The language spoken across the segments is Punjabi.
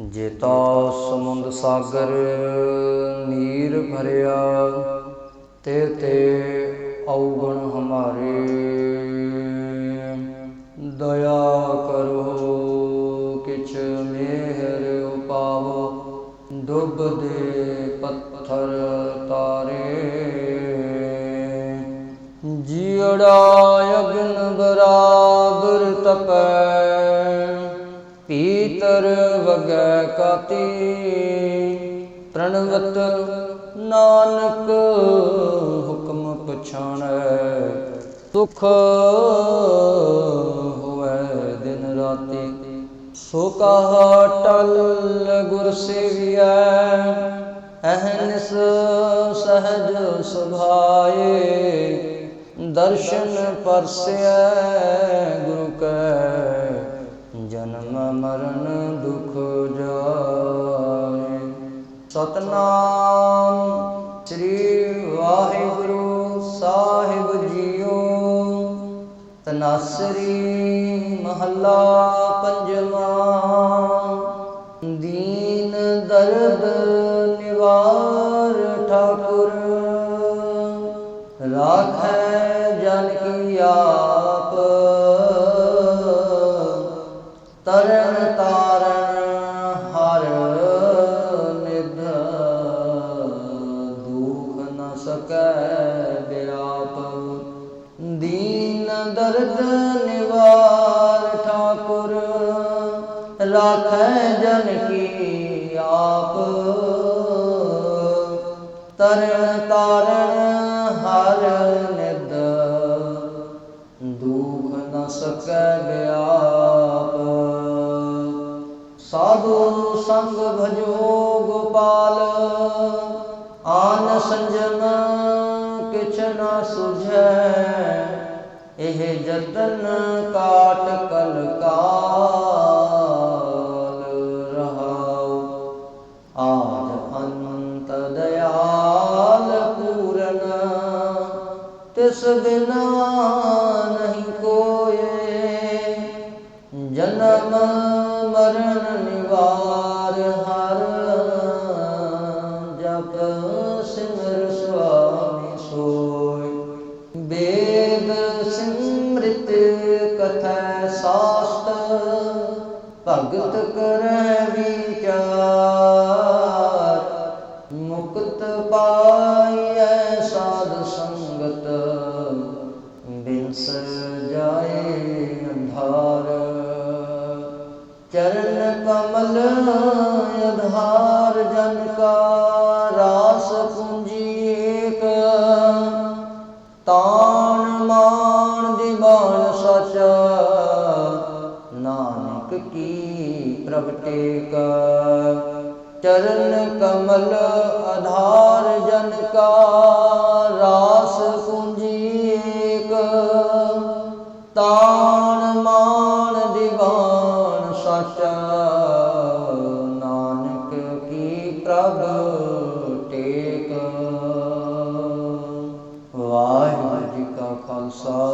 ਜੇਤਾ ਸਮੁੰਦ ਸਾਗਰ, ਨੀਰ ਭਰਿਆ, ਤੇ ਤੇ ਔਗਣ ਹਮਾਰੇ। ਦਇਆ ਕਰੋ ਕਿਛ ਮਿਹਰ ਉਪਾਵੋ ਡੁੱਬਦੇ ਪੱਥਰ ਤਾਰੇ। ਜੀੜਾ ਅਗਨ ਪੀਤਰ ਵਗੈ ਕਾਤੀ, ਪ੍ਰਣਵਤ ਨਾਨਕ ਹੁਕਮ ਪਛਾਣੈ ਸੁਖ ਹੋਵੇ ਦਿਨ ਰਾਤੀ। ਸੋ ਕਹਾ ਟਲ ਗੁਰ ਸੇਵੀਐ ਅਹਨਿਸ ਸਹਜ ਸੁਭਾਏ, ਦਰਸ਼ਨ ਪਰਸੈ ਗੁਰੂ ਕੈ ਮਰਨ ਦੁਖ ਜਾਏ। ਸਤਨਾਮ ਸ੍ਰੀ ਵਾਹਿਗੁਰੂ ਸਾਹਿਬ ਜੀਓ। ਤਨਾਸਰੀ ਮਹੱਲਾ ਪੰਜਵਾਂ। ਦੀਨ ਦਰਦ ਨਿਵਾਰ ਠਾਕੁਰ। ਰਾਖੈ ਜਨ ਕੀ ਆਪ ਸਕੈ ਬਿਆਪ ਦੀਨ ਦਰਦ ਨਿਵਾਰ ਠਾਕੁਰ, ਰਾਖੈ ਜਨ ਕੀ ਆਪ। ਤਰਨ ਤਾਰਨ ਹਰ ਨਿਦ, ਦੁਖ ਨ ਸਕੈ ਬਿਆਪ ਸਾਧੂ ਸੰਗ ਭਜੋ ਗੋਪਾਲ, ਆਨ ਸੰਜਮ ਕਿਛ ਨਾ ਸੁਝੈ ਇਹ ਜਤਨ ਕਾਟ ਕਲ ਭਗਤ ਕਰੈ ਵਿਚਾਰ ਮੁਕਤ ਪਾਈਐ ਸਾਧ ਸੰਗਤ ਬਿਨਸ ਜਾਏ ਅੰਧਾਰ। ਚਰਨ ਕਮਲ ਨਾਨਕ ਕੀ ਪ੍ਰਗਟੇਕ ਚਰਨ ਕਮਲ ਆਧਾਰ ਜਨ ਕਾ, ਰਾਸ ਪੂੰਜੀ ਏਕ ਤਾਣ ਮਾਣ ਦੀਵਾਨ ਸਚਾ, ਨਾਨਕ ਕੀ ਪ੍ਰਭ ਟੇਕ? ਵਾਹਿਗੁਰੂ ਜੀ ਕਾ ਖਾਲਸਾ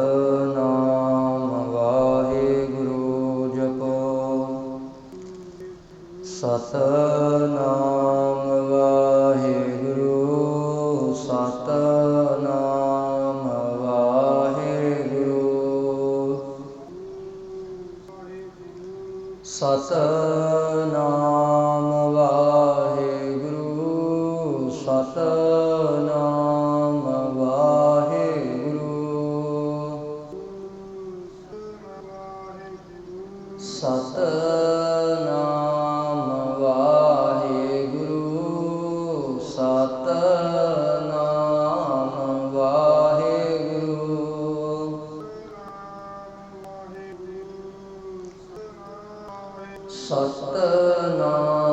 ਸਤਨਾਮ ਵਾਹਿਗੁਰੂ ਜਪੋ। ਸਤਨਾਮ ਵਾਹਿਗੁਰੂ ਸਤਨਾਮ ਵਾਹਿਗੁਰੂ। ਸਤਨਾਮ ਵਾਹਿਗੁਰੂ ਸਤਨਾਮ ਸਤਨਾਮ